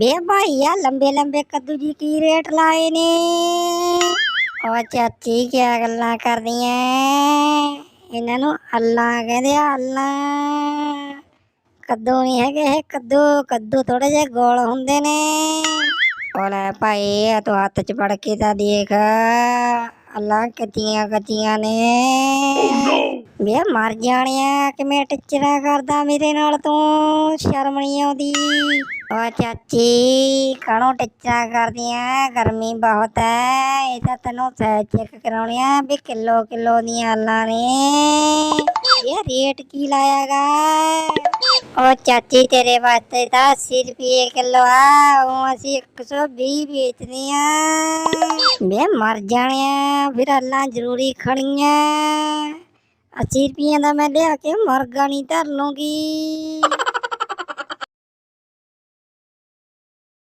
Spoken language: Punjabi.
ਬੇ ਭਾਈਆ ਲੰਬੇ ਲੰਬੇ ਕੱਦੂ ਜੀ ਕੀ ਰੇਟ ਲਾਏ ਨੇ? ਉਹ ਚਾਚੀ ਕੀ ਗੱਲਾਂ ਕਰਦੀਆਂ ਇਹਨਾਂ ਨੂੰ ਅੱਲਾ ਕਹਿੰਦੇ ਆ, ਅੱਲਾ। ਕੱਦੂ ਨਹੀਂ ਹੈਗੇ ਇਹ, ਕੱਦੂ ਕੱਦੂ ਥੋੜੇ ਜਿਹੇ ਗੋਲ ਹੁੰਦੇ ਨੇ। ਉਹ ਲੈ ਭਾਈ, ਇਹ ਤੂੰ ਹੱਥ ਚ ਫੜ ਕੇ ਤਾਂ ਦੇਖ, ਅੱਲਾ ਕੱਚੀਆਂ ਕੱਚੀਆਂ ਨੇ। ਵੇ ਮਰ ਜਾਣਿਆ, ਕਿਵੇਂ ਟਿਚਰਾ ਕਰਦਾ ਮੇਰੇ ਨਾਲ ਤੂੰ? ਸ਼ਰਮ ਨਹੀਂ ਆਉਂਦੀ। ਓ ਚਾਚੀ ਕਣੋ ਟਿਚਰਾ ਕਰਦੀਆਂ ਗਰਮੀ ਬਹੁਤ ਹੈ ਇਹ ਤਾਂ ਤੈਨੂੰ ਸਹਿ ਚੈੱਕ ਕਰਾਉਣੀਆਂ ਵੀ ਕਿਲੋ ਕਿਲੋ ਦੀਆਂ ਆਲਾਂ ਨੇ। ਇਹ ਰੇਟ ਕੀ ਲਾਇਆਗਾ? ਓ ਚਾਚੀ, ਤੇਰੇ ਵਾਸਤੇ ਤਾਂ 80 ਰੁਪਏ ਕਿਲੋ ਆ। ਉਹ ਅਸੀਂ 120 ਵੇਚਦੇ ਆ। ਮੈਂ ਮਰ ਜਾਣਿਆ, ਫਿਰ ਅੱਲਾਂ ਜ਼ਰੂਰੀ ਖਣੀਆਂ। 80 ਰੁਪਈਆਂ ਦਾ ਮੈਂ ਲਿਆ ਕੇ ਮੁਰਗਾ ਨਹੀਂ ਧਰ ਲੂੰਗੀ